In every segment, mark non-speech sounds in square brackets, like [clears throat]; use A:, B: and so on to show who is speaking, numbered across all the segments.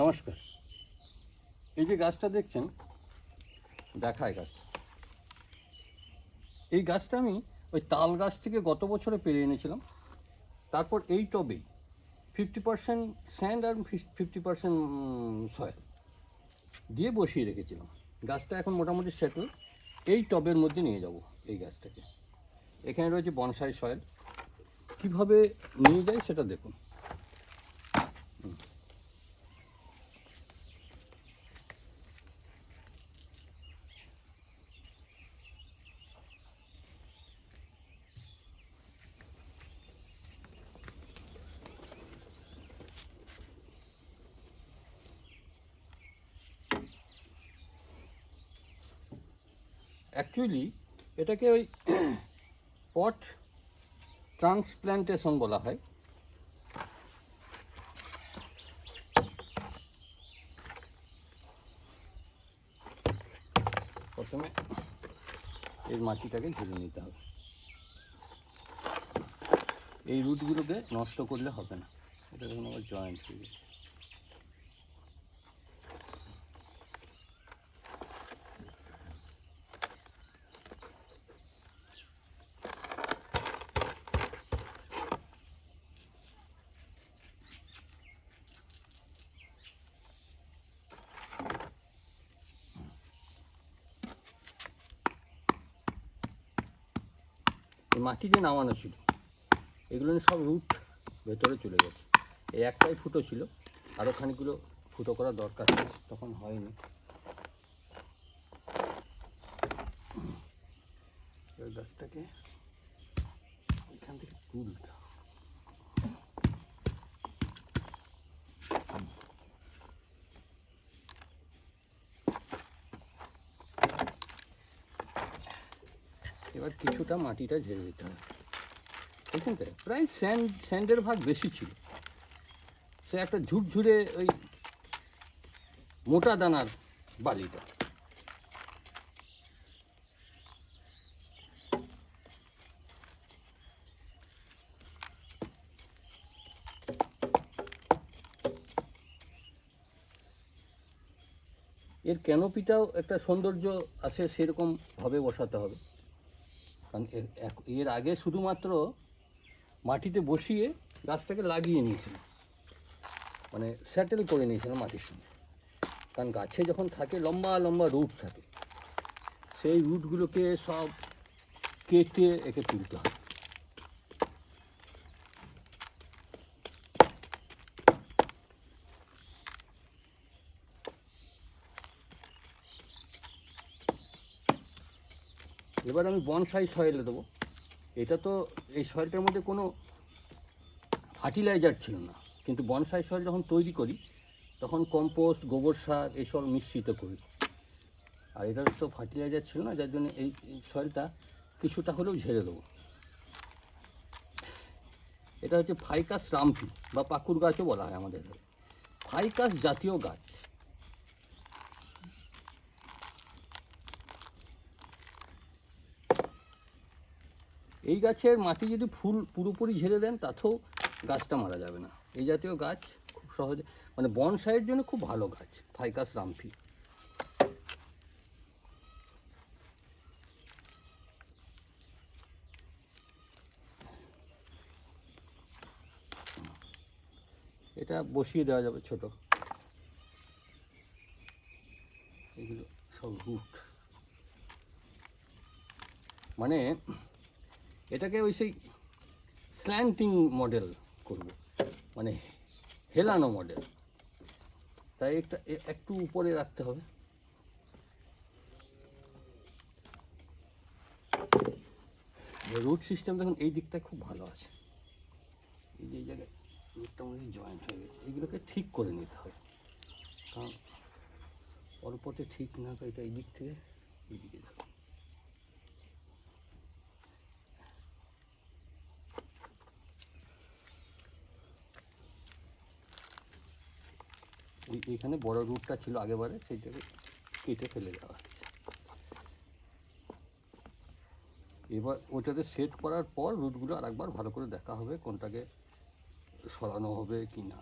A: নমস্কার। এই যে গাছটা দেখছেন, দেখায় গাছ। এই গাছটা আমি ওই তাল গাছ থেকে গত বছরে পেরে এনেছিলাম। তারপর এই টবেই ফিফটি পার্সেন্ট স্যান্ড আর ফিফটি পার্সেন্ট সয়েল দিয়ে বসিয়ে রেখেছিলাম। গাছটা এখন মোটামুটি সেটেল এই টবের মধ্যে নিয়ে যাব এই গাছটাকে। এখানে রয়েছে বনসাই সয়েল কীভাবে নিয়ে যায় সেটা দেখুন। অ্যাকচুয়ালি এটাকে ওই [clears throat] পট ট্রান্সপ্ল্যান্টেশন বলা হয়। প্রথমে এর মাটিটাকে ঘিরে নিতে হবে। এই রুটগুলোকে নষ্ট করলে হবে না। এটা আবার জয়েন্ট হয়ে এই মাটি যে নামানো ছিল, এগুলো সব রুট ভেতরে চলে গেছে। এই একটাই ফুটো ছিল আরও খানিকগুলো ফুটো করা দরকার ছিল, তখন হয়নি। গাছটাকে এখান থেকে তুলতে এবার কিছুটা মাটিটা ঝেড়ে দিতে হবে। তো? প্রায় স্যান্ড স্যান্ডের ভাগ বেশি ছিল। সে একটা ঝুরঝুরে ওই মোটা দানার বালিটা। এর ক্যানোপিটাও একটা সৌন্দর্য আছে সেরকম ভাবে বসাতে হবে? কারণ এর এর আগে শুধুমাত্র মাটিতে বসিয়ে গাছটাকে লাগিয়ে নিয়েছিল। মানে স্যাটেল করে নিয়েছিল মাটির সঙ্গে। কারণ গাছে যখন থাকে লম্বা লম্বা রুট থাকে, সেই রুটগুলোকে সব কেটে একে তুলতে হয়। এবার আমি বনসাই সয়েলে দেবো। এটা তো এই সয়েলটার মধ্যে কোনো ফার্টিলাইজার ছিল না। কিন্তু বনসাই সয়েল যখন তৈরি করি, তখন কম্পোস্ট, গোবর সার এসব মিশ্রিত করি। আর এটা তো ফার্টিলাইজার ছিল না, যার জন্য এই সয়েলটা কিছুটা হলেও ঝেড়ে দেবো। এটা হচ্ছে ফাইকাস রামফি বা পাকুর গাছও বলা হয় আমাদের ফাইকাস জাতীয় গাছ। এই গাছের মাটি যদি ফুল পুরোপুরি ঝেড়ে দেন, তাতেও গাছটা মারা যাবে না। এই জাতীয় গাছ খুব সহজে মানে বনসাইয়ের জন্য খুব ভালো গাছ, ফাইকাস রামফি এটা বসিয়ে দেওয়া যাবে ছোট। এগুলো সব রুট মানে এটাকে ওই সেই স্ল্যান্টিং মডেল করব। মানে হেলানো মডেল তাই একটা একটু উপরে রাখতে হবে। রুট সিস্টেম দেখুন, এই দিকটা খুব ভালো আছে। এই যে, এই জায়গায় রুটটা মধ্যে জয়েন্ট হয়ে গেছে। এইগুলোকে ঠিক করে নিতে হবে। কারণ অল্পতে ঠিক না এটা এই দিক থেকে, এই দিকে যাবে এইখানে বড় রুটটা ছিল আগেবারে, সেইটাকে কেটে ফেলে দেওয়া এবার ওইটাতে সেট করার পর রুটগুলো আর একবার ভালো করে দেখা হবে কোনটাকে সরানো হবে কি না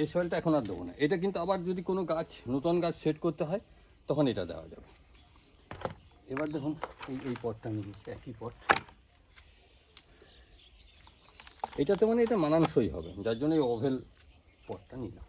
A: এই সয়েলটা এখন আর দেবো না। এটা কিন্তু আবার যদি কোনো গাছ, নতুন গাছ সেট করতে হয়, তখন এটা দেওয়া যাবে। এবার দেখুন, এই এই পটটা নিয়েছি একই পট। এটাতে মানে এটা মানানসই হবে, যার জন্য এই ওভেল পটটা নিলাম।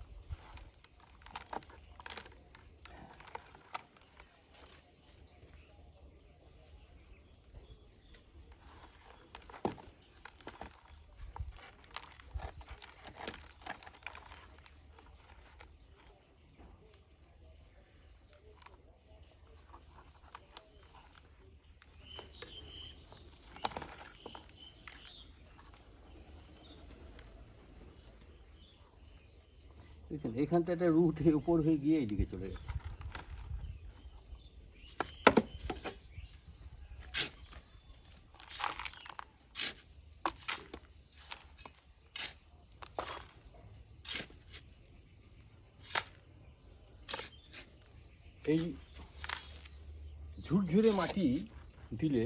A: বুঝছেন এখানটা একটা রুট উপর হয়ে গিয়ে এইদিকে চলে গেছে। এই ঝুরঝুরে মাটি দিলে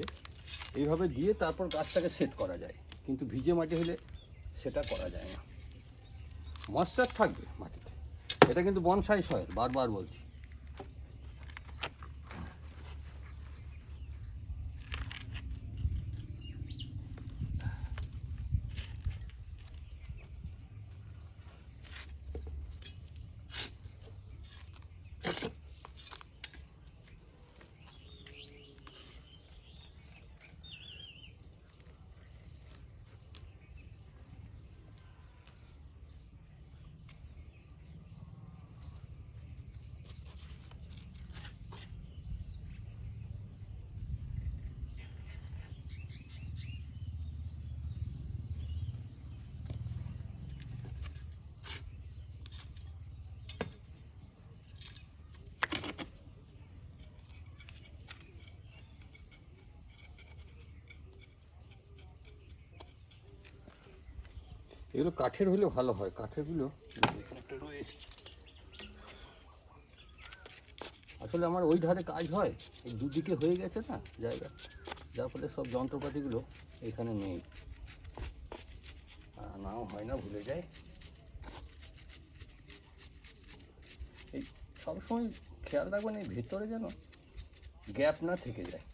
A: এইভাবে দিয়ে তারপর গাছটাকে সেট করা যায়। কিন্তু ভিজে মাটি হলে সেটা করা যায় না। ময়েশ্চার থাকবে মাটিতে। এটা কিন্তু বনসাই সয়েল বারবার বলছি। এগুলো কাঠের হলে ভালো হয় কাঠেরগুলো রয়েছে আসলে আমার ওই ধারে কাজ হয় দুদিকে হয়ে গেছে না জায়গা, যার ফলে সব যন্ত্রপাতিগুলো এখানে নেই। নাও হয় না, ভুলে যায় এই সবসময় খেয়াল রাখবেন, এই ভেতরে যেন গ্যাপ না থেকে যায়।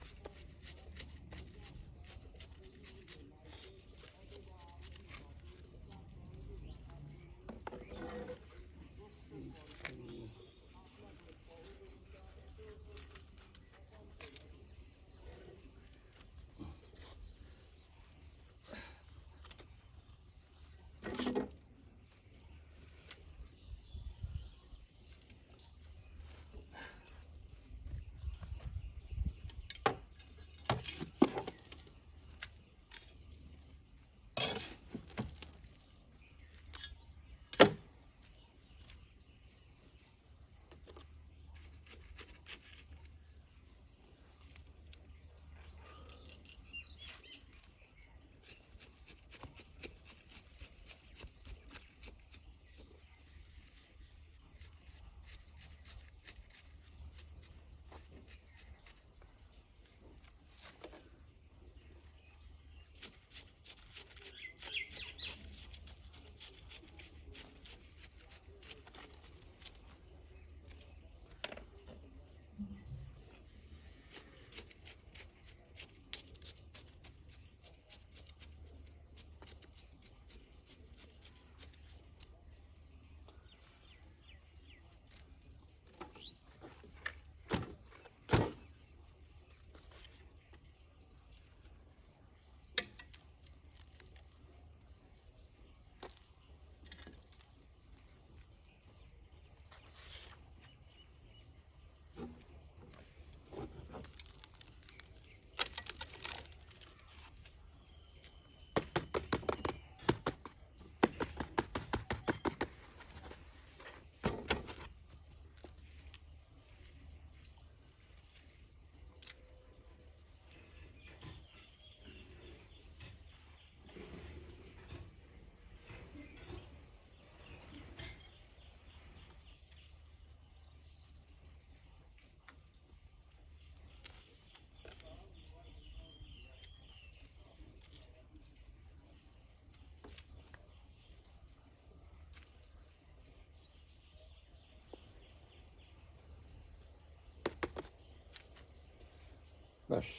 B: ব্যাস।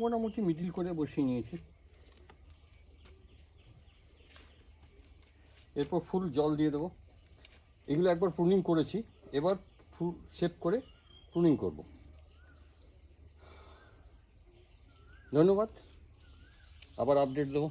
A: মোটামুটি মিডিল করে বসিয়ে নিয়েছি। এরপর ফুল জল দিয়ে দেবো। এগুলো একবার প্রুনিং করেছি। এবার ফুল শেপ করে প্রুনিং করব। ধন্যবাদ। আবার আপডেট দেবো।